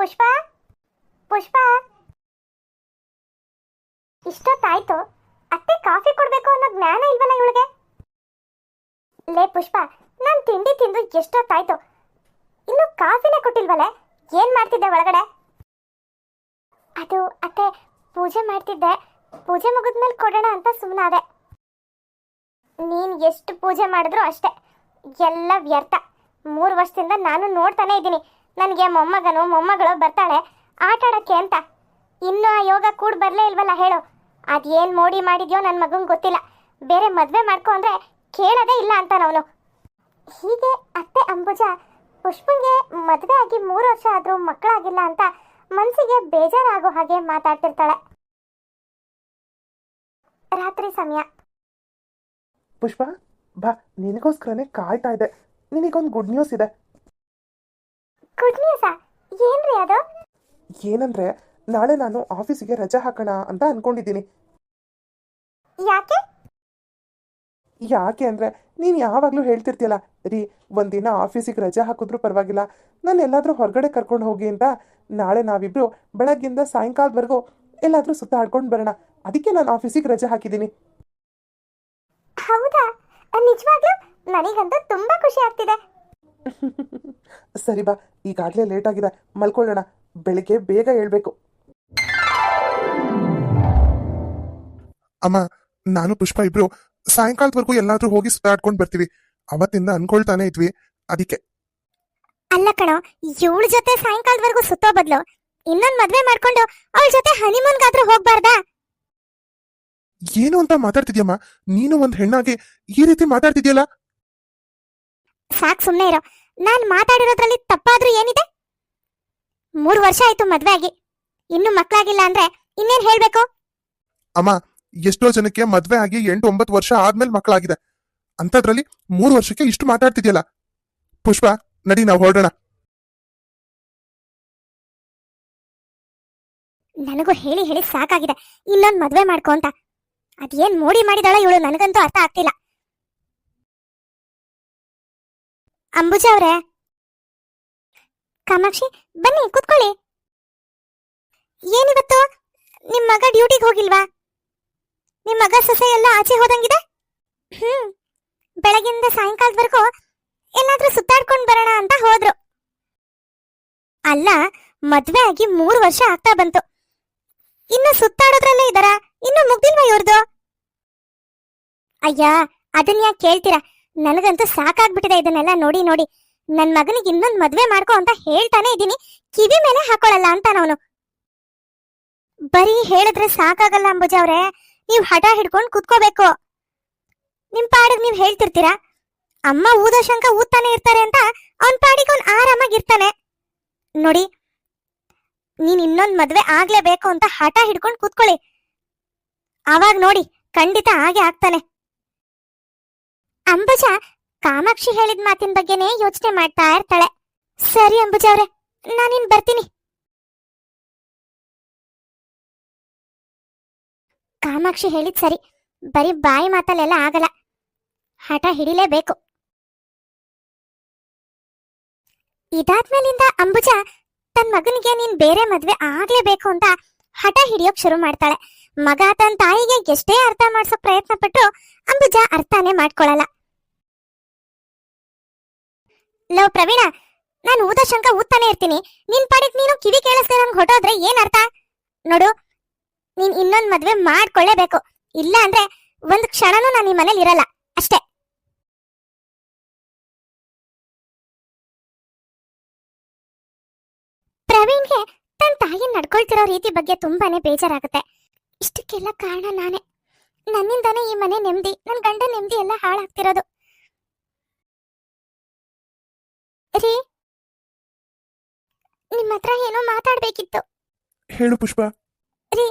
ಪುಷ್ಪ? ಪುಷ್ಪ? ಇಷ್ಟೊತ್ತಾಯ್ತು. ಅತ್ತೆ ಕಾಫಿ ಕೊಡ್ಬೇಕು ಅನ್ನೋ ಜ್ಞಾನ ಇಲ್ವಲ್ಲ ಇವಳಿಗೆ? ಲೇ ಪುಷ್ಪ, ನಾನ್ ತಿಂಡಿ ತಿಂದು ಎಷ್ಟೊತ್ತಾಯ್ತು. ಇನ್ನು ಕಾಫಿನೇ ಕೊಟ್ಟಿಲ್ವಲ್ಲ ಏನ್ ಮಾಡ್ತಿದ್ದೆ ಒಳಗಡೆ? ಅದು ಅತ್ತೆ ಪೂಜೆ ಮಾಡ್ತಿದ್ದೆ. ಪೂಜೆ ಮುಗಿದ್ಮೇಲೆ ಕೊಡೋಣ ಅಂತ ಸುಮ್ಮನಾದೆ ನೀನ್ ಎಷ್ಟು ಪೂಜೆ ಮಾಡಿದ್ರು ಅಷ್ಟೇ. ಎಲ್ಲ ವ್ಯರ್ಥ. ಮೂರು ವರ್ಷದಿಂದ ನಾನು ನೋಡ್ತಾನೆ ಇದ್ದೀನಿ. ನನಗೆ ಮೊಮ್ಮಗನು, ಮೊಮ್ಮಗಳು ಬರ್ತಾಳೆ. ಆಟ ಆಡೋಕ್ಕೆ ಅಂತ. ಇನ್ನೂ ಆ ಯೋಗ ಕೂಡ ಬರಲೇ ಇಲ್ವಲ್ಲ ಹೇಳು. ಅದೇನು ಮೋಡಿ ಮಾಡಿದ್ಯೋ ನನ್ನ ಮಗಂಗೆ ಗೊತ್ತಿಲ್ಲ. ಬೇರೆ ಮದುವೆ ಮಾಡ್ಕೊ ಅಂದರೆ ಕೇಳೋದೇ ಇಲ್ಲ ಅಂತ ಅವನು ಹೀಗೆ ಅತ್ತೆ ಅಂಬುಜ ಪುಷ್ಪಂಗೆ ಮದುವೆ ಆಗಿ ಮೂರು ವರ್ಷ ಆದರೂ ಮಕ್ಕಳಾಗಿಲ್ಲ ಅಂತ ಮನಸ್ಸಿಗೆ ಬೇಜಾರಾಗೋ ಹಾಗೆ ಮಾತಾಡ್ತಿರ್ತಾಳೆ. ರಾತ್ರಿ ಸಮಯ. ಪುಷ್ಪ, ಬಾ, ನಿನಗೋಸ್ಕರನೇ ಕಾಯ್ತಾ ಇದೆ ನಿನಗೊಂದು ಗುಡ್ ನ್ಯೂಸ್ ಇದೆ. ಗುಡ್ ನ್ಯೂಸಾ ಏನ್ರಿ ಅದು? ಏನಂದ್ರೆ ನಾಳೆ ನಾನು ಆಫೀಸಿಗೆ ರಜೆ ಹಾಕೋಣ ಅಂತ ಅನ್ಕೊಂಡಿದ್ದೀನಿ. ಯಾಕೆ? ಯಾಕೆ ಅಂದ್ರೆ ನೀನು ಯಾವಾಗಲೂ ಹೇಳ್ತಿರ್ತೀಯಲ್ಲ ರೀ ಒಂದಿನ ಆಫೀಸಿಗೆ ರಜೆ ಹಾಕಿದ್ರು ಪರವಾಗಿಲ್ಲ ನಾನು ಎಲ್ಲಾದರೂ ಹೊರಗಡೆ ಕರ್ಕೊಂಡು ಹೋಗಿ ಅಂತ ನಾಳೆ ನಾವಿಬ್ರು ಬೆಳಗ್ಗಿಂದ ಸಾಯಂಕಾಲದವರೆಗೂ ಎಲ್ಲಾದರೂ ಸುತ್ತಾಡ್ಕೊಂಡು ಬರೋಣ. ಅದಕ್ಕೆ ನಾನು ಆಫೀಸಿಗೆ ರಜೆ ಹಾಕಿದ್ದೀನಿ. ಹೌದಾ? ನಿಜವಾಗ್ಲೂ ನನಗಂತೂ ತುಂಬಾ ಖುಷಿ ಆಗ್ತಿದೆ. ಸರಿ ಬಾ ಈಗಾಗಲೇ ಲೇಟ್ ಆಗಿದೆ. ಮಲ್ಕೊಳ್ಳೋಣ. ಬೆಳಿಗ್ಗೆ ಬೇಗ ಹೇಳ್ಬೇಕು. ಅಮ್ಮ ನಾನು ಪುಷ್ಪ ಇಬ್ರು ಸಾಯಂಕಾಲದವರೆಗೂ ಎಲ್ಲಾದ್ರೂ ಹೋಗಿ ಸುತ್ತಾಡ್ಕೊಂಡು ಬರ್ತೀವಿ. ಅವತ್ತಿಂದ ಅನ್ಕೊಳ್ತಾನೆ ಇದ್ವಿ. ಅದಕ್ಕೆ. ಅಲ್ಲ ಕಣೋ ಇವಳ ಜೊತೆ ಸಾಯಂಕಾಲದವರೆಗೂ ಸುತ್ತೋ ಬದ್ಲು ಇನ್ನೊಂದ್ ಮದ್ವೆ ಮಾಡ್ಕೊಂಡು ಅವಳ ಜೊತೆ ಹನಿಮೂನ್ಗಾದ್ರೂ ಹೋಗ್ಬಾರ್ದಾ? ಏನು ಅಂತ ಮಾತಾಡ್ತಿದ್ಯಮ್ಮ? ನೀನು ಒಂದ್ ಹೆಣ್ಣಾಗಿ ಈ ರೀತಿ ಮಾತಾಡ್ತಿದ್ಯಲ್ಲ? ಸಾಕ್ ಸುಮ್ನೆ ಇರೋ. ನಾನ್ ಮಾತಾಡಿರೋದ್ರಲ್ಲಿ ತಪ್ಪಾದ್ರೂ ಏನಿದೆ? ಮೂರು ವರ್ಷ ಆಯ್ತು ಮದ್ವೆ ಆಗಿ. ಇನ್ನು ಮಕ್ಕಳಾಗಿಲ್ಲ ಅಂದ್ರೆ ಇನ್ನೇನ್ ಹೇಳ್ಬೇಕು? ಅಮ್ಮ ಎಷ್ಟೋ ಜನಕ್ಕೆ ಮದ್ವೆ ಆಗಿ ಎಂಟು ಒಂಬತ್ತು ವರ್ಷ ಆದ್ಮೇಲೆ ಮಕ್ಕಳಾಗಿದೆ ಅಂತದ್ರಲ್ಲಿ ಮೂರು ವರ್ಷಕ್ಕೆ ಇಷ್ಟು ಮಾತಾಡ್ತಿದ್ಯಲ್ಲ? ಪುಷ್ಪ ನಡಿ ನಾವು ಹೊರಡೋಣ. ನನಗೂ ಹೇಳಿ ಹೇಳಿ ಸಾಕಾಗಿದೆ. ಇನ್ನೊಂದು ಮದ್ವೆ ಮಾಡ್ಕೊ ಅಂತ. ಅದೇನ್ ಮೋಡಿ ಮಾಡಿದಾಳ ಇವಳು ನನಗಂತೂ ಅರ್ಥ ಆಗ್ತಿಲ್ಲ. ಅಂಬುಜ ಅವ್ರೆ. ಕಾಮಾಕ್ಷಿ, ಬನ್ನಿ, ಕೂತ್ಕೊಳ್ಳಿ. ಏನಿವತ್ತು? ನಿಮ್ ಮಗ ಡ್ಯೂಟಿಗೆ ಹೋಗಿಲ್ವಾ? ನಿಮ್ ಮಗ ಸೊಸೆ ಎಲ್ಲ ಆಚೆ ಹೋದಂಗಿದೆ? ಹ್ಮ್. ಬೆಳಗಿಂದ ಸಾಯಂಕಾಲದವರೆಗೂ ಎಲ್ಲಾದ್ರೂ ಸುತ್ತಾಡ್ಕೊಂಡ್ ಬರೋಣ ಅಂತ ಹೋದ್ರು. ಅಲ್ಲ, ಮದ್ವೆ ಆಗಿ ಮೂರು ವರ್ಷ ಆಗ್ತಾ ಬಂತು. ಇನ್ನು ಸುತ್ತಾಡೋದ್ರಲ್ಲೇ ಇದಾರ ಇನ್ನು ಮುಗ್ದಿಲ್ವಾ ಇವ್ರದು? ಅಯ್ಯ ಅದನ್ನ ಯಾಕೆ ಕೇಳ್ತೀರಾ? ನನಗಂತೂ ಸಾಕಾಗ್ಬಿಟ್ಟಿದೆ ಇದನ್ನೆಲ್ಲ ನೋಡಿ ನೋಡಿ. ನನ್ ಮಗನಿಗೆ ಇನ್ನೊಂದ್ ಮದ್ವೆ ಮಾಡ್ಕೋ ಅಂತ ಹೇಳ್ತಾನೆ ಇದೀನಿ ಕಿವಿ ಮೇಲೆ ಹಾಕೊಳ್ಳಲ್ಲ ಅಂತ ಅವನು. ಬರೀ ಹೇಳಿದ್ರೆ ಸಾಕಾಗಲ್ಲ ಅಂಬುಜ ಅವ್ರೆ. ನೀವ್ ಹಠ ಹಿಡ್ಕೊಂಡು ಕುತ್ಕೋಬೇಕು. ನಿಮ್ ಪಾಡಿಗೆ ನೀವ್ ಹೇಳ್ತಿರ್ತೀರಾ? ಅಮ್ಮ ಊದೋ ಶಂಕ ಊದ್ತಾನೆ ಇರ್ತಾರೆ ಅಂತ ಅವನ್ ಪಾಡಿಗೆ ಅವ್ನ್ ಆರಾಮಾಗಿರ್ತಾನೆ ನೋಡಿ, ನೀನ್ ಇನ್ನೊಂದ್ ಮದ್ವೆ ಆಗ್ಲೇಬೇಕು ಅಂತ ಹಠ ಹಿಡ್ಕೊಂಡು ಕೂತ್ಕೊಳ್ಳಿ. ಅವಾಗ ನೋಡಿ, ಖಂಡಿತ ಹಾಗೆ ಆಗ್ತಾನೆ. ಅಂಬುಜ ಕಾಮಾಕ್ಷಿ ಹೇಳಿದ ಮಾತಿನ ಬಗ್ಗೆನೇ ಯೋಚನೆ ಮಾಡ್ತಾ ಇರ್ತಾಳೆ. ಸರಿ ಅಂಬುಜ ಅವ್ರೆ ನಾನಿನ್ ಬರ್ತೀನಿ. ಕಾಮಾಕ್ಷಿ ಹೇಳಿದ್ ಸರಿ. ಬರೀ ಬಾಯಿ ಮಾತಲ್ಲೆಲ್ಲ ಆಗಲ್ಲ. ಹಠ ಹಿಡಿಲೇಬೇಕು. ಇದಾದ್ಮೇಲಿಂದ ಅಂಬುಜ ತನ್ ಮಗನಿಗೆ ನೀನ್ ಬೇರೆ ಮದ್ವೆ ಆಗ್ಲೇಬೇಕು ಅಂತ ಹಠ ಹಿಡಿಯೋಕ್ ಶುರು ಮಾಡ್ತಾಳೆ. ಮಗ ತನ್ ತಾಯಿಗೆ ಎಷ್ಟೇ ಅರ್ಥ ಮಾಡ್ಸೋ ಪ್ರಯತ್ನ ಪಟ್ಟು ಅಂಬುಜ ಅರ್ಥನೇ ಮಾಡ್ಕೊಳಲ್ಲ. ಲೋ ಪ್ರವೀಣ, ನಾನು ಊದ ಶಂಕ ಊದ್ತಾನೆ ಇರ್ತೀನಿ. ನಿನ್ ಪಾಡಿಗೆ ನೀನು ಕಿವಿ ಕೇಳಿಸ್ದೆ ಹೊಟ್ಟೋದ್ರೆ ಏನ್ ಅರ್ಥ? ನೋಡು, ನೀನ್ ಇನ್ನೊಂದ್ ಮದ್ವೆ ಮಾಡ್ಕೊಳ್ಳೇಬೇಕು ಇಲ್ಲ ಅಂದ್ರೆ ಒಂದ್ ಕ್ಷಣನೂ ನಾನು ಈ ಮನೇಲಿ ಇರಲ್ಲ. ಅಷ್ಟೇ. ಪ್ರವೀಣ್ಗೆ ತನ್ನ ತಾಯಿ ನಡ್ಕೊಳ್ತಿರೋ ರೀತಿ ಬಗ್ಗೆ ತುಂಬಾನೇ ಬೇಜಾರಾಗುತ್ತೆ. ಇಷ್ಟಕ್ಕೆಲ್ಲ ಕಾರಣ ನಾನೇ. ನನ್ನಿಂದಾನೇ ಈ ಮನೆ ನೆಮ್ಮದಿ ನನ್ನ ಗಂಡ ನೆಮ್ಮದಿ ಎಲ್ಲ ಹಾಳಾಗ್ತಿರೋದು. ರೀ? ನಿಮ್ಮ ಹತ್ರ ಏನೋ ಮಾತಾಡ್ಬೇಕಿತ್ತು. ಹೇಳು ಪುಷ್ಪ. ರೀ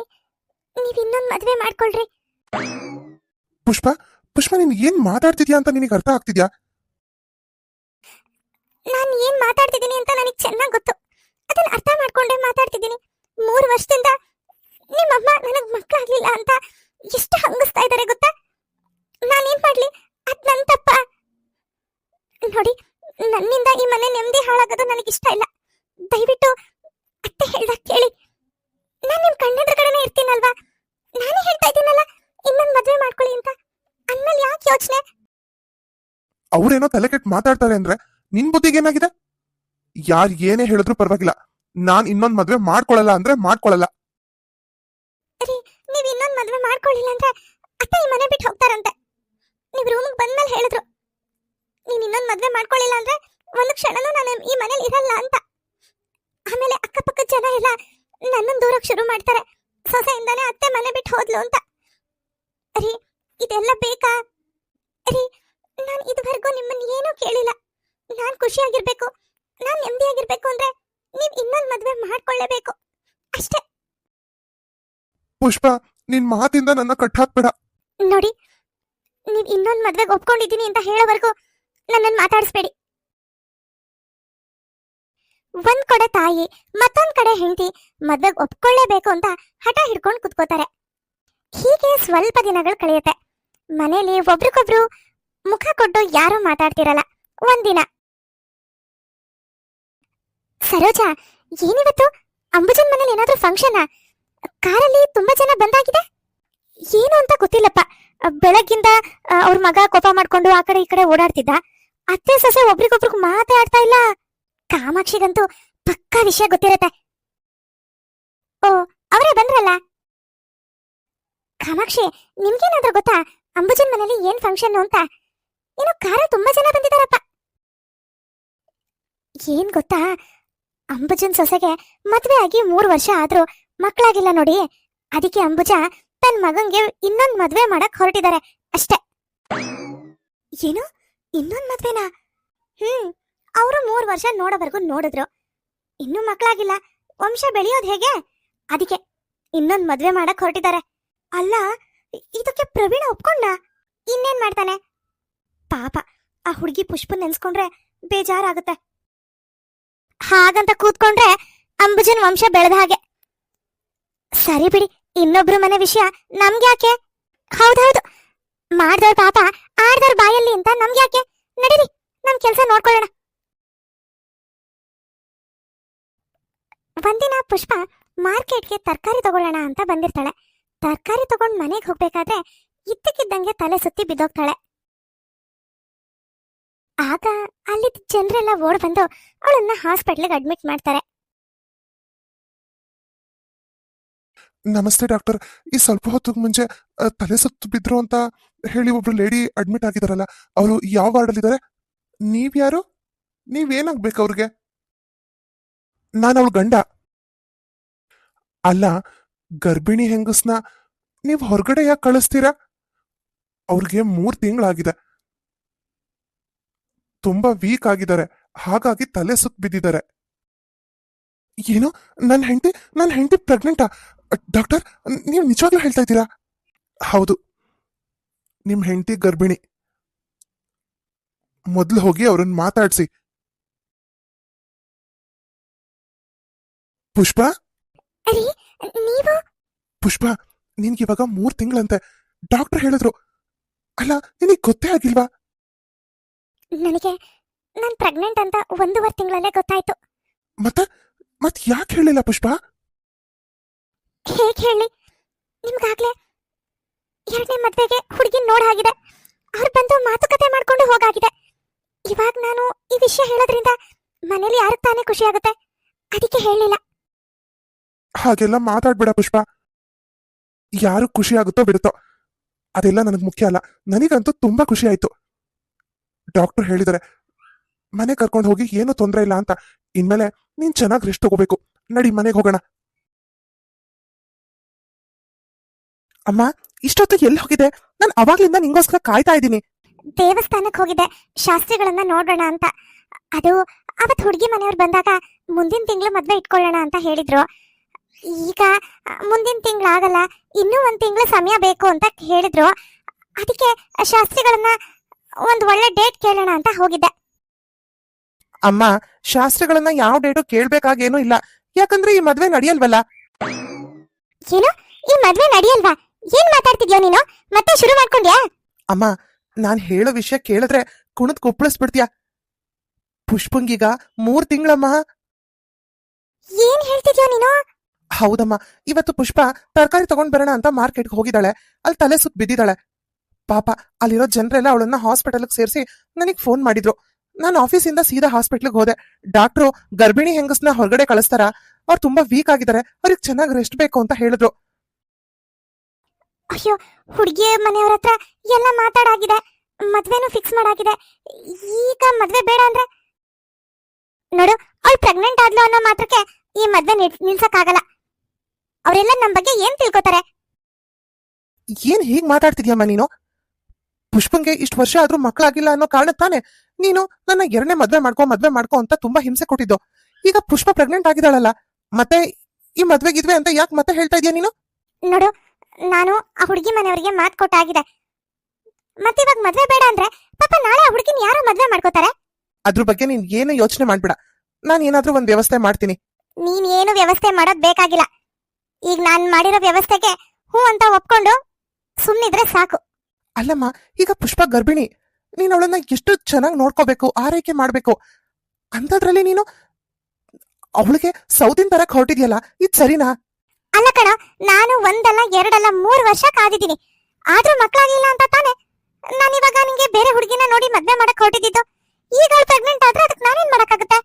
ನೀವ್ ಇನ್ನೊಂದ್ ಮದ್ವೆ ಮಾಡ್ಕೊಳ್ರಿ. ಪುಷ್ಪ ಪುಷ್ಪ ನೀನ್ ಏನ್ ಮಾತಾಡ್ತಿದ್ಯಾ ಅಂತ ನಿನಗೆ ಅರ್ಥ ಆಗ್ತಿದ್ಯಾ? ನಾನ್ ಏನ್ ಮಾತಾಡ್ತಿದ್ದೀನಿ ಅಂತ ನನಗೆ ಚೆನ್ನಾಗ್ ಗೊತ್ತು. ಅದನ್ನ ಅರ್ಥ ಮಾಡ್ಕೊಂಡೇ ಮಾತಾಡ್ತಿದ್ದೀನಿ. ಮೂರು ವರ್ಷದಿಂದ ನಿಮ್ಮಮ್ಮ ನನಗ್ ಮಕ್ಕಳಾಗ್ಲಿಲ್ಲ ಅಂತ ಎಷ್ಟು ಹಂಗಿಸ್ತಾ ಇದಾರೆ ಗೊತ್ತಾ? ನಾನೇನ್ ಮಾಡ್ಲಿ? ಅದ್ ನನ್ ತಪ್ಪ. ನೋಡಿ ನನ್ನಿಂದ ಈ ಮನೆ ನೆಮ್ಮದಿ ಹಾಳಾಗೋದು ಇಷ್ಟ ಇಲ್ಲ. ದಯವಿಟ್ಟು ಅತ್ತೆ ಹೇಳ್ದಾಗ ಕೇಳಿ. ನಾನು ನಿಮ್ ಕಡೆನೇ ಇರ್ತೀನಲ್ವಾ? ನಾನೇ ಹೇಳ್ತಾ ಇದ್ದೀನಲ್ಲ ಇನ್ನೊಂದ್ ಮದ್ವೆ ಮಾಡ್ಕೊಳ್ಳಿ ಅಂತ. ಅಂದ್ಮೇಲೆ ಯಾಕೆ ಯೋಚನೆ? ಅವ್ರೇನೋ ತಲೆ ಕೆಟ್ಟು ಮಾತಾಡ್ತಾರೆ ಅಂದ್ರೆ ನಿನ್ ಬುದ್ಧಿಗೆ ಏನಾಗಿದೆ? ಯಾರ್ ಏನೇ ಹೇಳಿದ್ರು ಪರವಾಗಿಲ್ಲ. ನಾನ್ ಇನ್ನೊಂದ್ ಮದ್ವೆ ಮಾಡ್ಕೊಳಲ್ಲ ಅಂದ್ರೆ ಮಾಡ್ಕೊಳಲ್ಲ ರೀ ನೀವ್ ಇನ್ನೊಂದ್ ಮದ್ವೆ ಮಾಡ್ಕೊಳ್ಳಿಲ್ಲ ಅಂದ್ರೆ ಅತ್ತೆ ಈ ಮನೆ ಬಿಟ್ಟು ಹೋಗ್ತಾರಂತೆ. ನೀವ್ ರೂಮಿಗೆ ಬಂದ್ಮೇಲೆ ಹೇಳಿದ್ರು. ನೀನ್ ಇನ್ನೊಂದ್ ಮದ್ವೆ ಮಾಡ್ಕೊಳ್ಳಿಲ್ಲ ಅಂದ್ರೆ ಒಂದು ಕ್ಷಣನೂ ನಾನು ಈ ಮನೇಲಿ ಇರಲ್ಲ ಅಂತ. ಆಮೇಲೆ ಅಕ್ಕಪಕ್ಕ ಜನ ಎಲ್ಲ ನನ್ನ ದೂರಕ್ ಶುರು ಮಾಡ್ತಾರೆ. ಸೊಸೆಯಿಂದಾನೇ ಅತ್ತೆ ಮನೆ ಬಿಟ್ಟು ಹೋದ್ಲು ಅಂತ. ರೀ ಇದೆಲ್ಲ ಬೇಕಾ? ರೀ ನಾನ್ ಇದುವರೆಗೂ ನಿಮ್ಮನ್ನ ಏನೂ ಕೇಳಿಲ್ಲ. ನಾನ್ ಖುಷಿಯಾಗಿರ್ಬೇಕು. ನಾನ್ ನೆಮ್ಮದಿಯಾಗಿರ್ಬೇಕು ಅಂದ್ರೆ ನೀವ್ ಇನ್ನೊಂದ್ ಮದ್ವೆ ಮಾಡ್ಕೊಳ್ಳೇಬೇಕು ಅಷ್ಟೇ. ಪುಷ್ಪ ನಿನ್ ಮಾತಿಂದ ನನ್ನ ಕಟ್ಟಾಕ್ಬೇಡ ನೋಡಿ ನೀವ್ ಇನ್ನೊಂದ್ ಮದ್ವೆಗೆ ಒಪ್ಕೊಂಡಿದ್ದೀನಿ ಅಂತ ಹೇಳೋವರೆಗೂ ನನ್ನನ್ನು ಮಾತಾಡಿಸ್ಬೇಡಿ. ಒಂದ್ ಕಡೆ ತಾಯಿ, ಮತ್ತೊಂದ್ ಕಡೆ ಹೆಂಡತಿ, ಮದ್ವೆಗ್ ಒಪ್ಕೊಳ್ಳೇಬೇಕು ಅಂತ ಹಠ ಹಿಡ್ಕೊಂಡು ಕುತ್ಕೋತಾರೆ. ಹೀಗೆ ಸ್ವಲ್ಪ ದಿನಗಳು ಕಳೆಯುತ್ತೆ. ಮನೇಲಿ ಒಬ್ರಿಗೊಬ್ರು ಮುಖ ಕೊಟ್ಟು ಯಾರು ಮಾತಾಡ್ತಿರಲ್ಲ, ಒಂದಿನ. ಸರೋಜಾ, ಏನಿವತ್ತು? ಅಂಬುಜನ್ ಮನೇಲಿ ಏನಾದ್ರೂ ಫಂಕ್ಷನ್ ಕಾರಲ್ಲಿ ತುಂಬಾ ಜನ ಬಂದಾಗಿದೆ? ಏನು ಅಂತ ಗೊತ್ತಿಲ್ಲಪ್ಪ. ಬೆಳಗ್ಗಿಂದ ಅವ್ರ ಮಗ ಕೋಪ ಮಾಡ್ಕೊಂಡು ಆ ಕಡೆ ಈ ಕಡೆ ಓಡಾಡ್ತಿದ್ದ. ಅತ್ತೆ ಸೊಸೆ ಒಬ್ರಿಗೊಬ್ರಿಗೆ ಮಾತಾಡ್ತಾ ಇಲ್ಲ. ಕಾಮಾಕ್ಷಿಗಂತೂ ಪಕ್ಕಾ ವಿಷಯ ಗೊತ್ತಿರತ್ತೆ. ಓ, ಅವರೇ ಬಂದ್ರಲ್ಲ? ಕಾಮಾಕ್ಷಿ, ನಿಮ್ಗೇನಾದ್ರೂ ಗೊತ್ತಾ? ಅಂಬುಜನ್ ಮನೇಲಿ ಏನ್ ಫಂಕ್ಷನ್ ಅಂತ? ಇನ್ನು ಕಾರ ತುಂಬಾ ಜನ ಬಂದಿದಾರಪ್ಪ. ಏನ್ ಗೊತ್ತಾ? ಅಂಬುಜನ್ ಸೊಸೆಗೆ ಮದ್ವೆ ಆಗಿ ಮೂರು ವರ್ಷ ಆದ್ರೂ ಮಕ್ಕಳಾಗಿಲ್ಲ ನೋಡಿ. ಅದಕ್ಕೆ ಅಂಬುಜ ತನ್ನ ಮಗಂಗೆ ಇನ್ನೊಂದ್ ಮದ್ವೆ ಮಾಡಕ್ ಹೊರಟಿದ್ದಾರೆ. ಅಷ್ಟೇ. ಏನು? ಇನ್ನೊಂದ್ ಮದ್ವೆನಾ? ಹ್ಮ್, ಅವರು ಮೂರ್ ವರ್ಷ ನೋಡೋವರೆಗೂ ನೋಡಿದ್ರು. ಇನ್ನೂ ಮಕ್ಕಳಾಗಿಲ್ಲ ವಂಶ ಬೆಳೆಯೋದ್ ಹೇಗೆ? ಅದಕ್ಕೆ ಇನ್ನೊಂದ್ ಮದ್ವೆ ಮಾಡಕ್ ಹೊರಟಿದ್ದಾರೆ. ಅಲ್ಲ, ಇದಕ್ಕೆ ಪ್ರವೀಣ ಒಪ್ಕೊಂಡ? ಇನ್ನೇನ್ ಮಾಡ್ತಾನೆ? ಪಾಪ, ಆ ಹುಡುಗಿ ಪುಷ್ಪ ನೆನ್ಸ್ಕೊಂಡ್ರೆ ಬೇಜಾರಾಗುತ್ತೆ. ಹಾಗಂತ ಕೂತ್ಕೊಂಡ್ರೆ ಅಂಬುಜನ್ ವಂಶ ಬೆಳೆದ ಹಾಗೆ. ಸರಿ ಬಿಡಿ, ಇನ್ನೊಬ್ರು ಮನೆ ವಿಷಯ ನಮ್ಗ್ಯಾಕೆ? ಹೌದೌದು ಮಾಡ್ದವ್ರ ಪಾಪ ಆಡ್ದವ್ರ ಬಾಯಲ್ಲಿ ಅಂತ ನಮ್ಗ್ಯಾಕೆ ನಡೀರಿ, ನಮ್ ಕೆಲ್ಸ ನೋಡ್ಕೊಳ್ಳೋಣ. ಒಂದಿನ ಪುಷ್ಪ ಮಾರ್ಕೆಟ್ಗೆ ತರಕಾರಿ ತಗೊಳ್ಳೋಣ ಅಂತ ಬಂದಿರ್ತಾಳೆ. ತರಕಾರಿ ತಗೊಂಡ್ ಮನೆಗೆ ಹೋಗ್ಬೇಕಾದ್ರೆ ಇದ್ದಕ್ಕಿದ್ದಂಗೆ ತಲೆ ಸುತ್ತಿ ಬಿದ್ದೋಗ್ತಾಳೆ. ಆಗ ಅಲ್ಲಿ ಜನರೆಲ್ಲ ಓಡ್ ಬಂದು ಅವಳನ್ನ ಹಾಸ್ಪಿಟ್ಲಿಗೆ ಅಡ್ಮಿಟ್ ಮಾಡ್ತಾರೆ. ನಮಸ್ತೆ ಡಾಕ್ಟರ್. ಈ ಸ್ವಲ್ಪ ಹೊತ್ತು ಮುಂಚೆ ತಲೆ ಸುತ್ತು ಬಿದ್ರು ಅಂತ ಹೇಳಿ ಒಬ್ರು ಲೇಡಿ ಅಡ್ಮಿಟ್ ಆಗಿದಾರಲ್ಲ, ಅವರು ಯಾವ ವಾರ್ಡಲ್ಲಿದ್ದಾರೆ ನೀವ್ಯಾರು ನೀವೇನಾಗ್ಬೇಕು ಅವ್ರಿಗೆ? ನಾನು ಅವಳ ಗಂಡ. ಅಲ್ಲ, ಗರ್ಭಿಣಿ ಹೆಂಗಸ್ನ ನೀವು ಹೊರಗಡೆ ಯಾಕೆ ಕಳಿಸ್ತೀರಾ? ಅವ್ರಿಗೆ ಮೂರ್ ತಿಂಗಳಾಗಿದೆ. ತುಂಬಾ ವೀಕ್ ಆಗಿದ್ದಾರೆ, ಹಾಗಾಗಿ ತಲೆ ಸುತ್ತ ಬಿದ್ದಿದ್ದಾರೆ. ಏನು ನನ್ನ ಹೆಂಡತಿ ನನ್ನ ಹೆಂಡತಿ ಪ್ರೆಗ್ನೆಂಟಾ? ಡಾಕ್ಟರ್ ನೀವು ನಿಜವಾಗ್ಲೂ ಹೇಳ್ತಾ ಇದ್ದೀರಾ? ಹೌದು. ನಿಮ್ ಹೆಂಡತಿ ಗರ್ಭಿಣಿ. ಮೊದ್ಲು ಹೋಗಿ ಅವ್ರನ್ನ ಮಾತಾಡ್ಸಿ. ಪುಷ್ಪ? ಅರಿ ನೀವು? ಪುಷ್ಪ ನಿನ್ಗೆ ಇವಾಗ ಮೂರ್ ತಿಂಗಳಂತೆ. ಡಾಕ್ಟರ್ ಹೇಳಿದ್ರು. ಅಲ್ಲ ನಿನಗೆ ಗೊತ್ತೇ ಆಗಿಲ್ವಾ? ನನಗೆ ನಾನು ಪ್ರೆಗ್ನೆಂಟ್ ಅಂತ ಒಂದೂವರೆ ತಿಂಗಳಲ್ಲೇ ಗೊತ್ತಾಯ್ತು. ಮತ್ತೆ ಮತ್ತೆ ಯಾಕೆ ಹೇಳಿಲ್ಲ ಪುಷ್ಪ? ಹೇಗ್ ಹೇಳಿ? ನಿಮ್ಗಾಗ್ಲೇ ಎರಡನೇ ಮದ್ವೆಗೆ ಹುಡುಗಿ ನೋಡ್ ಆಗಿದೆ ಅವ್ರು ಬಂದು ಮಾತುಕತೆ ಮಾಡ್ಕೊಂಡು ಹೋಗಾಗಿದೆ. ಇವಾಗ ನಾನು ಈ ವಿಷಯ ಹೇಳೋದ್ರಿಂದ ಮನೇಲಿ ಯಾರು ತಾನೇ ಖುಷಿ ಆಗುತ್ತೆ? ಅದಕ್ಕೆ ಹೇಳಿಲ್ಲ. ಹಾಗೆಲ್ಲ ಮಾತಾಡ್ಬೇಡ ಪುಷ್ಪ. ಯಾರು ಖುಷಿ ಆಗುತ್ತೋ ಬಿಡುತ್ತೋ, ಅದೆಲ್ಲ ನನಗೆ ಮುಖ್ಯ ಅಲ್ಲ. ನನಗಂತೂ ತುಂಬಾ ಖುಷಿ ಆಯ್ತು. ಡಾಕ್ಟರ್ ಹೇಳಿದರೆ ಮನೆ ಕರ್ಕೊಂಡು ಹೋಗಿ ಏನೂ ತೊಂದರೆ ಇಲ್ಲ ಅಂತ. ಇನ್ಮೇಲೆ ನೀನ್ ಚೆನ್ನಾಗಿ ರೆಸ್ಟ್ ತಗೋಬೇಕು. ನಡಿ ಮನೆಗೆ ಹೋಗೋಣ. ಅಮ್ಮ ಇಷ್ಟೊತ್ತು ಎಲ್ಲಿ ಹೋಗಿದೆ? ನಾನು ಅವಾಗ್ಲಿಂದ ನಿಂಗೋಸ್ಕರ ಕಾಯ್ತಾ ಇದ್ದೀನಿ. ದೇವಸ್ಥಾನಕ್ಕೆ ಹೋಗಿದ್ದೆ. ಶಾಸ್ತ್ರಿಗಳನ್ನ ನೋಡೋಣ ಅಂತ. ಅದು ಅವತ್ ಹುಡುಗಿ ಮನೆಯವ್ರು ಬಂದಾಗ ಮುಂದಿನ ತಿಂಗಳು ಮದ್ವೆ ಇಟ್ಕೊಳ್ಳೋಣ ಅಂತ ಹೇಳಿದ್ರು. ಈಗ ಮುಂದಿನ ತಿಂಗಳಾಗಲ್ಲ ಇನ್ನೂ ಒಂದ್ ತಿಂಗಳು ಸಮಯ ಬೇಕು ಅಂತ ಹೇಳಿದ್ರು. ಅದಕ್ಕೆ ಶಾಸ್ತ್ರಿಗಳನ್ನ ಒಂದ್ ಒಳ್ಳೆ ಡೇಟ್ ಕೇಳೋಣ ಅಂತ ಹೋಗಿದ್ದೆ. ಅಮ್ಮ ಶಾಸ್ತ್ರಗಳನ್ನ ಯಾವ ಡೇಟು ಕೇಳ್ಬೇಕಾಗೇನೂ ಇಲ್ಲ. ಯಾಕಂದ್ರೆ ಈ ಮದ್ವೆ ನಡೆಯಲ್ವಲ್ಲ? ಏನು? ಈ ಮದ್ವೆ ನಡೆಯಲ್ವಾ? ಏನ್ ಮಾತಾಡ್ತಿದ್ಯೋ ನೀನು? ಮತ್ತೆ ಶುರು ಮಾಡ್ಕೊಂಡ್ಯಾ? ಅಮ್ಮ ನಾನ್ ಹೇಳೋ ವಿಷಯ ಕೇಳಿದ್ರೆ ಕುಣದ್ ಕುಪ್ಪಳಿಸ್ಬಿಡ್ತೀಯ? ಪುಷ್ಪಂಗೀಗ ಮೂರ್ ತಿಂಗಳಮ್ಮ. ಏನ್ ಹೇಳ್ತಿದ್ಯೋ ನೀನು? ಹೌದಮ್ಮ ಇವತ್ತು ಪುಷ್ಪ ತರಕಾರಿ ತಗೊಂಡ್ ಬರೋಣ ಅಂತ ಮಾರ್ಕೆಟ್ಗೆ ಹೋಗಿದ್ದಾಳೆ. ಅಲ್ಲಿ ತಲೆ ಸುತ್ತ ಬಿದ್ದಿದ್ದಾಳೆ. ಪಾಪ ಅಲ್ಲಿರೋ ಜನರೆಲ್ಲ ಅವಳನ್ನ ಹಾಸ್ಪಿಟಲ್ಗೆ ಸೇರಿಸಿ ನನಗೆ ಫೋನ್ ಮಾಡಿದ್ರು. ನಾನು ಆಫೀಸಿಂದ ಸೀದಾ ಹಾಸ್ಪಿಟ್ಲಿಗೆ ಹೋದೆ. ಡಾಕ್ಟ್ರು ಗರ್ಭಿಣಿ ಹೆಂಗಸ್ನ ಹೊರಗಡೆ ಕಳಿಸ್ತಾರ? ಅವ್ರು ತುಂಬಾ ವೀಕ್ ಆಗಿದ್ದಾರೆ ಅವ್ರಿಗೆ ಚೆನ್ನಾಗಿ ರೆಸ್ಟ್ ಬೇಕು ಅಂತ ಹೇಳಿದ್ರು. ಅಯ್ಯೋ ಹುಡುಗಿ ಮನೆಯವ್ರ ಹತ್ರ ಎಲ್ಲ ಮಾತಾಡಾಗಿದೆ. ಮದ್ವೆನೂ ಫಿಕ್ಸ್ ಮಾಡಾಗಿದೆ. ಈಗ ಮದ್ವೆ ಬೇಡ ಅಂದ್ರೆ? ನೋಡು ಅವ್ಳು ಪ್ರೆಗ್ನೆಂಟ್ ಆದ್ಲು ಅನ್ನೋ ಮಾತ್ರಕ್ಕೆ ಈ ಮದ್ವೆ ನಿಲ್- ನಿಲ್ಸಕ್ಕಾಗಲ್ಲ. ಅವರೆಲ್ಲ ನಮ್ ಬಗ್ಗೆ ಏನ್ ತಿಳ್ಕೊತಾರೆ? ಏನ್ ಹೀಗ್ ಮಾತಾಡ್ತಿದ್ಯಮ್ಮ ನೀನು? ಪುಷ್ಪಂಗೆ ಇಷ್ಟು ವರ್ಷ ಆದ್ರೂ ಮಕ್ಕಳಾಗಿಲ್ಲ ಅನ್ನೋ ಕಾರಣ ತಾನೆ ನೀನು ನನ್ನ ಎರಡನೇ ಮದ್ವೆ ಮಾಡ್ಕೊ ಮದ್ವೆ ಮಾಡ್ಕೊ ಅಂತ ತುಂಬಾ ಹಿಂಸೆ ಕೊಟ್ಟಿದ್ದು. ಈಗ ಪುಷ್ಪ ಪ್ರೆಗ್ನೆಂಟ್ ಆಗಿದ್ದಾಳಲ್ಲ ಮತ್ತೆ ಈ ಮದ್ವೆಗಿದ್ವೆ ಅಂತ ಯಾಕೆ ಮತ್ತೆ ಹೇಳ್ತಾ ಇದೀಯ ನೀನು? ನೋಡು ನಾನು ಆ ಹುಡುಗಿ ಮನೆಯವರಿಗೆ ಮಾತು ಕೊಟ್ಟಾಗಿದೆ. ಮತ್ತೆ ಇವಾಗ ಮದ್ವೆ ಬೇಡ ಅಂದ್ರೆ ಪಾಪ ನಾಳೆ ಆ ಹುಡುಗಿನ ಯಾರು ಮದ್ವೆ ಮಾಡ್ಕೋತಾರೆ? ಅದ್ರ ಬಗ್ಗೆ ನೀನ್ ಏನು ಯೋಚನೆ ಮಾಡ್ಬೇಡ. ನಾನು ಏನಾದ್ರೂ ಒಂದ್ ವ್ಯವಸ್ಥೆ ಮಾಡ್ತೀನಿ. ನೀನ್ ಏನು ವ್ಯವಸ್ಥೆ ಮಾಡೋದ್ ಬೇಕಾಗಿಲ್ಲ. ಈಗ ನಾನ್ ಮಾಡಿರೋ ವ್ಯವಸ್ಥೆಗೆ ಹೂ ಅಂತ ಒಪ್ಕೊಂಡು ಸುಮ್ನಿದ್ರೆ ಸಾಕು. ಅಲ್ಲಮ್ಮ ಈಗ ಪುಷ್ಪ ಗರ್ಭಿಣಿ. ನೀನ್ ಅವಳನ್ನ ಎಷ್ಟು ಚೆನ್ನಾಗಿ ನೋಡ್ಕೋಬೇಕು ಆರೈಕೆ ಮಾಡ್ಬೇಕು. ಅಂತದ್ರಲ್ಲಿ ನೀನು ಅವಳಿಗೆ ಸೌದಿನ ತರಕ್ ಹೊರಟಿದ್ಯಲ್ಲ ಇದು ಸರಿನಾ? ಅಲ್ಲ ಕಣ ನಾನು ಒಂದಲ್ಲ ಎರಡಲ್ಲ ಮೂರು ವರ್ಷ ಕಾದಿದ್ದೀನಿ. ಆದ್ರೂ ಮಕ್ಕಳಾಗಿಲ್ಲ ಅಂತ ತಾನೆ? ನಾನಿವಾಗ ನಿಂಗೆ ಬೇರೆ ಹುಡುಗಿನ ನೋಡಿ ಮದ್ವೆ ಮಾಡಕ್ ಹೊರಟಿದ್ದು. ಈಗ ಪ್ರೆಗ್ನೆಂಟ್ ಆದ್ರೆ ಅದಕ್ಕೆ ನಾನೇನ್ ಮಾಡಕ್ಕಾಗುತ್ತೆ?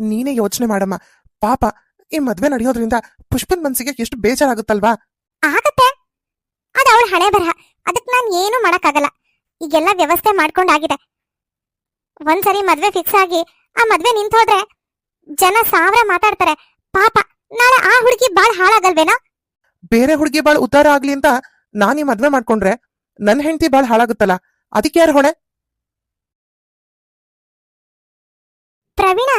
ನೀನೇ ಯೋಚನೆ ಮಾಡಮ್ಮ. ಪಾಪ ಈ ಮದ್ವೆ ನಡೆಯೋದ್ರಿಂದ ಪುಷ್ಪನ್ ಮನ್ಸಿಗೆ ಎಷ್ಟು ಬೇಜಾರಾಗುತ್ತಲ್ವಾ? ಆಗತ್ತೆ. ಅದ ಅವಳ ಹಣೆ ಬರಹ. ಅದಕ್ಕೆ ನಾನು ಏನು ಮಾಡಕ್ಕಾಗಲ್ಲ. ಈಗೆಲ್ಲ ವ್ಯವಸ್ಥೆ ಮಾಡ್ಕೊಂಡಾಗಿದೆ. ಒಂದ್ಸರಿ ಮದ್ವೆ ಫಿಕ್ಸ್ ಆಗಿ ಆ ಮದ್ವೆ ನಿಂತೋದ್ರೆ ಜನ ಸಾವಿರ ಮಾತಾಡ್ತಾರೆ. ಪಾಪ ನಾಳೆ ಆ ಹುಡುಗಿ ಬಾಳ ಹಾಳಾಗಲ್ವೇನಾ? ಬೇರೆ ಹುಡುಗಿ ಬಾಳ ಉದ್ದಾರ ಆಗ್ಲಿ ಅಂತ ನಾನೀ ಮದ್ವೆ ಮಾಡ್ಕೊಂಡ್ರೆ ನನ್ ಹೆಂಡತಿ ಬಾಳ ಹಾಳಾಗುತ್ತಲ್ಲ ಅದಕ್ಕೆ ಯಾರು ಹೊಣೆ? ಪ್ರವೀಣ?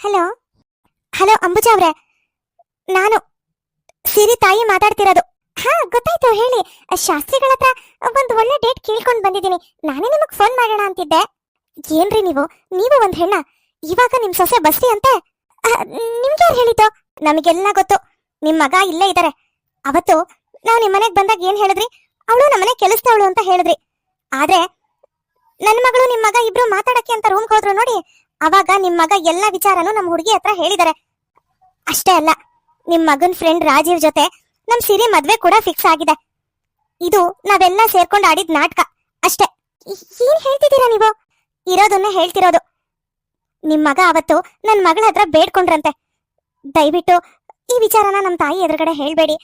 ಹಲೋ? ಹಲೋ ಅಂಬುಜಾ ಅವ್ರೆ. ನಾನು ಸಿರಿ ತಾಯಿ ಮಾತಾಡ್ತಿರೋದು. ಹಾ ಗೊತ್ತಾಯ್ತು ಹೇಳಿ. ಶಾಸ್ತ್ರಿಗಳ ಹತ್ರ ಒಂದ್ ಒಳ್ಳೆ ಡೇಟ್ ಕೇಳ್ಕೊಂಡ್ ಬಂದಿದ್ದೀನಿ. ನಾನೇ ನಿಮಗ್ ಫೋನ್ ಮಾಡೋಣ ಅಂತಿದ್ದೆ. ಏನ್ರಿ ನೀವು? ನೀವು ಒಂದ್ ಹೆಣ್ಣ. ಇವಾಗ ನಿಮ್ ಸೊಸೆ ಬಸ್ತಿ ಅಂತೆ. ನಿಮ್ಗೆ ಯಾರು ಹೇಳಿದ್ದು? ನಮಗೆಲ್ಲ ಗೊತ್ತು. ನಿಮ್ ಮಗ ಇಲ್ಲೇ ಇದಾರೆ. ಅವತ್ತು ನಾವು ನಿಮ್ ಮನೆಗ್ ಬಂದಾಗ ಏನ್ ಹೇಳಿದ್ರಿ? ಅವಳು ನಮ್ಮನೆ ಕೆಲಸದವಳು ಅಂತ ಹೇಳಿದ್ರಿ. ಆದ್ರೆ ನನ್ನ ಮಗಳು ನಿಮ್ ಮಗ ಇಬ್ರು ಮಾತಾಡಕ್ಕೆ ಅಂತ ರೂಮ್ ಹೋದ್ರು ನೋಡಿ, ಅವಾಗ ನಿಮ್ ಮಗ ಎಲ್ಲಾ ವಿಚಾರನು ನಮ್ ಹುಡುಗಿ ಹತ್ರ ಹೇಳಿದಾರೆ. ಅಷ್ಟೇ ಅಲ್ಲ, ನಿಮ್ ಮಗನ್ ಫ್ರೆಂಡ್ ರಾಜೀವ್ ಜೊತೆ ನಮ್ ಸಿರಿ ಮದ್ವೆ ಕೂಡ ಫಿಕ್ಸ್ ಆಗಿದೆ. ಇದು ನಾವೆಲ್ಲ ಸೇರ್ಕೊಂಡು ಆಡಿದ್ ನಾಟಕ. ಅಷ್ಟೇ. ಏನ್ ಹೇಳ್ತಿದ್ದೀರಾ ನೀವು? ಇರೋದನ್ನ ಹೇಳ್ತಿರೋದು. ನಿಮ್ ಮಗ ಅವತ್ತು ನನ್ ಮಗಳ ಹತ್ರ ಬೇಡ್ಕೊಂಡ್ರಂತೆ. ದಯವಿಟ್ಟು ಈ ವಿಚಾರನ ನಮ್ ತಾಯಿ ಎದುರುಗಡೆ ಹೇಳ್ಬೇಡಿ.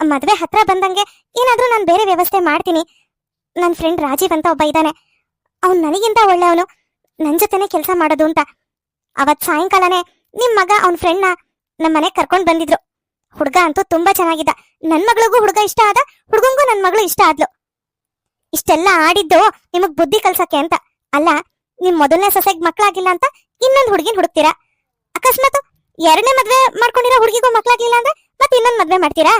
ಮದ್ವೆ ಹತ್ರ ಬಂದಂಗೆ ಏನಾದ್ರೂ ನಾನು ಬೇರೆ ವ್ಯವಸ್ಥೆ ಮಾಡ್ತೀನಿ. ನನ್ ಫ್ರೆಂಡ್ ರಾಜೀವ್ ಅಂತ ಒಬ್ಬ ಇದ್ದಾನೆ. ಅವ್ನ್ ನನಗಿಂತ ಒಳ್ಳೆಯವನು. ನನ್ ಜೊತೆನೆ ಕೆಲಸ ಮಾಡೋದು ಅಂತ. ಅವತ್ ಸಾಯಂಕಾಲನೇ ನಿಮ್ ಮಗ ಅವ್ನ್ ಫ್ರೆಂಡ್ನ ನಮ್ ಮನೆ ಕರ್ಕೊಂಡ್ ಬಂದಿದ್ರು. ಹುಡ್ಗ ಅಂತೂ ತುಂಬಾ ಚೆನ್ನಾಗಿದ್ದ. ನನ್ ಮಗಳಿಗೂ ಹುಡ್ಗ ಇಷ್ಟ ಆದ, ಹುಡ್ಗಂಗೂ ನನ್ ಮಗಳು ಇಷ್ಟ ಆದ್ಲು. ಇಷ್ಟೆಲ್ಲ ಆಡಿದ್ದು ನಿಮಗ್ ಬುದ್ಧಿ ಕಲ್ಸಕ್ಕೆ ಅಂತ. ಅಲ್ಲ, ನಿಮ್ ಮೊದಲನೇ ಸೊಸೆಗ್ ಮಕ್ಳಾಗಿಲ್ಲ ಅಂತ ಇನ್ನೊಂದ್ ಹುಡುಗಿನ ಹುಡುಕ್ತೀರಾ? ಅಕಸ್ಮಾತ್ ಎರಡನೇ ಮದ್ವೆ ಮಾಡ್ಕೊಂಡಿರೋ ಹುಡುಗಿಗೂ ಮಕ್ಕಳಾಗ್ಲಿಲ್ಲ ಅಂದ್ರೆ ಮತ್ತೆ ಇನ್ನೊಂದ್ ಮದ್ವೆ ಮಾಡ್ತೀರಾ?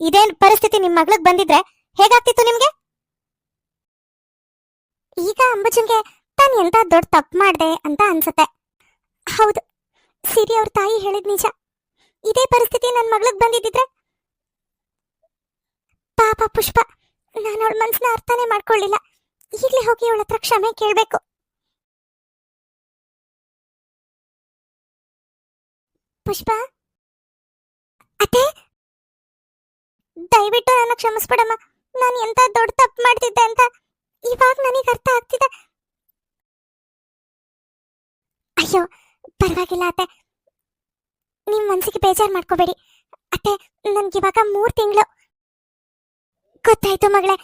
ಇದೇನ್ ಪರಿಸ್ಥಿತಿ ನಿಮ್ ಮಗ್ಳಗ್ ಬಂದಿದ್ರೆ ಹೇಗಾಗ್ತಿತ್ತು ನಿಮ್ಗೆ? ಈಗ ಅಂಬುಜನ್ಗೆ ತಾನು ಎಂತ ದೊಡ್ಡ ತಪ್ಪು ಮಾಡ್ದೆ ಅಂತ ಅನ್ಸುತ್ತೆ. ಹೌದು, ಸಿರಿ ಅವ್ರ ತಾಯಿ ಹೇಳಿದ್ ನಿಜ. ಇದೇ ಪರಿಸ್ಥಿತಿ ನನ್ನ ಮಗಳಿಗೆ ಬಂದಿದ್ದಿದ್ರೆ? ಪಾಪ ಪುಷ್ಪ, ನಾನು ಅವಳ ಮನ್ಸನ್ನ ಅರ್ಥನೇ ಮಾಡ್ಕೊಳ್ಳಿಲ್ಲ ಈಗಲೇ ಹೋಗಿ ಅವಳ ಹತ್ರ ಕ್ಷಮೆ ಕೇಳ್ಬೇಕು. ಪುಷ್ಪ? ಅತ್ತೆ? ದಯವಿಟ್ಟು ನನ್ನ ಕ್ಷಮಿಸ್ಬಿಡಮ್ಮ. ನಾನು ಎಂತ ದೊಡ್ಡ ತಪ್ಪು ಮಾಡ್ತಿದ್ದೆ ಅಂತ ಇವಾಗ ನನಗೆ ಅರ್ಥ ಆಗ್ತಿದೆ. ಅಯ್ಯೋ, ಪರವಾಗಿಲ್ಲ ಅತ್ತೆ. ನಿಮ್ ಮನಸ್ಸಿಗೆ ಬೇಜಾರ್ ಮಾಡ್ಕೋಬೇಡಿ. ಅತ್ತೆ ಇವಾಗ ಮೂರ್ ತಿಂಗಳು. ಗೊತ್ತಾಯ್ತು ಮಗಳೇ.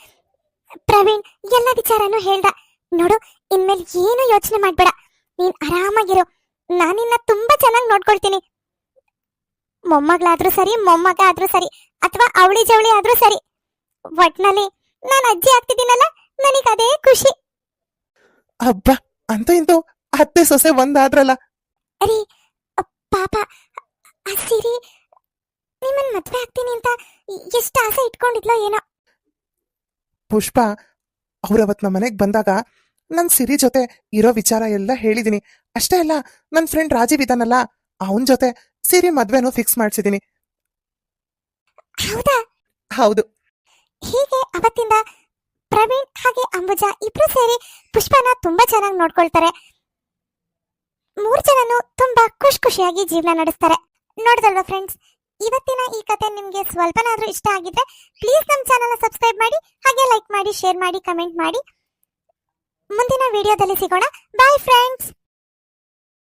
ಪ್ರವೀಣ್, ಎಲ್ಲ ವಿಚಾರನೂ ಹೇಳ್ದ. ನೋಡು, ಇನ್ಮೇಲೆ ಏನು ಯೋಚನೆ ಮಾಡ್ಬೇಡ. ನೀನ್ ಆರಾಮಾಗಿರು. ನಾನಿನ್ನ ತುಂಬಾ ಚೆನ್ನಾಗಿ ನೋಡ್ಕೊಳ್ತೀನಿ. ಮೊಮ್ಮಗಳಾದ್ರೂ ಸರಿ ಮೊಮ್ಮಗ ಆದ್ರೂ ಸರಿ ಅಥವಾ ಅವಳಿ ಜವಳಿ ಆದ್ರೂ ಸರಿ. ಒಟ್ನಲ್ಲಿ ನಾನು ಅಜ್ಜಿ ಆಗ್ತಿದ್ದೀನಲ್ಲ ನನಗೆ ಅದೇ ಖುಷಿ. ಅಬ್ಬ ಅಂತ ಇಂತ ಅತ್ತೆ ಸೊಸೆ ಒಂದಾದ್ರಲ್ಲ. ಅರಿ ಪಾಪ ಆ ಸಿರಿ ನಿಮ್ಮನ್ ಮದ್ವೆ ಆಗ್ತೀನಿ ಅಂತ ಎಷ್ಟು ಆಸೆ ಇಟ್ಕೊಂಡಿದ್ಲೋ ಏನೋ. ಪುಷ್ಪ ಅವ್ರವತ್ ನಮ್ಮ ಮನೆಗ್ ಬಂದಾಗ ನನ್ ಸಿರಿ ಜೊತೆ ಇರೋ ವಿಚಾರ ಎಲ್ಲ ಹೇಳಿದೀನಿ. ಅಷ್ಟೇ ಅಲ್ಲ ನನ್ ಫ್ರೆಂಡ್ ರಾಜೀವ್ ಇದಾನಲ್ಲ ಅವನ್ ಜೊತೆ ಸಿರಿ ಮದ್ವೆನೂ ಫಿಕ್ಸ್ ಮಾಡ್ಸಿದೀನಿ. ಹೌದಾ? ಹೌದು. ಹೀಗೆ ಅವತ್ತಿಂದ ಪ್ರವೀಣ್ ಹಾಗೆ ಅಂಬುಜಾ ಇಬ್ರು ಸೇರಿ ಪುಷ್ಪನ ತುಂಬಾ ಚೆನ್ನಾಗಿ ನೋಡ್ಕೊಳ್ತಾರೆ. ಮೂರ್ ಜನನು ತುಂಬಾ ಖುಷ್ ಖುಷಿಯಾಗಿ ಜೀವನ ನಡೆಸ್ತಾರೆ. ನೋಡಿದಲ್ವಾ ಫ್ರೆಂಡ್ಸ್ ಇವತ್ತಿನ ಈ ಕತೆ ನಿಮ್ಗೆ ಸ್ವಲ್ಪನಾದ್ರೂ ಇಷ್ಟ ಆಗಿದ್ರೆ ಪ್ಲೀಸ್ ನಮ್ಮ ಚಾನಲ್ನ ಸಬ್ಸ್ಕ್ರೈಬ್ ಮಾಡಿ ಹಾಗೆ ಲೈಕ್ ಮಾಡಿ ಶೇರ್ ಮಾಡಿ ಕಮೆಂಟ್ ಮಾಡಿ. ಮುಂದಿನ ವಿಡಿಯೋದಲ್ಲಿ ಸಿಗೋಣ. Bye friends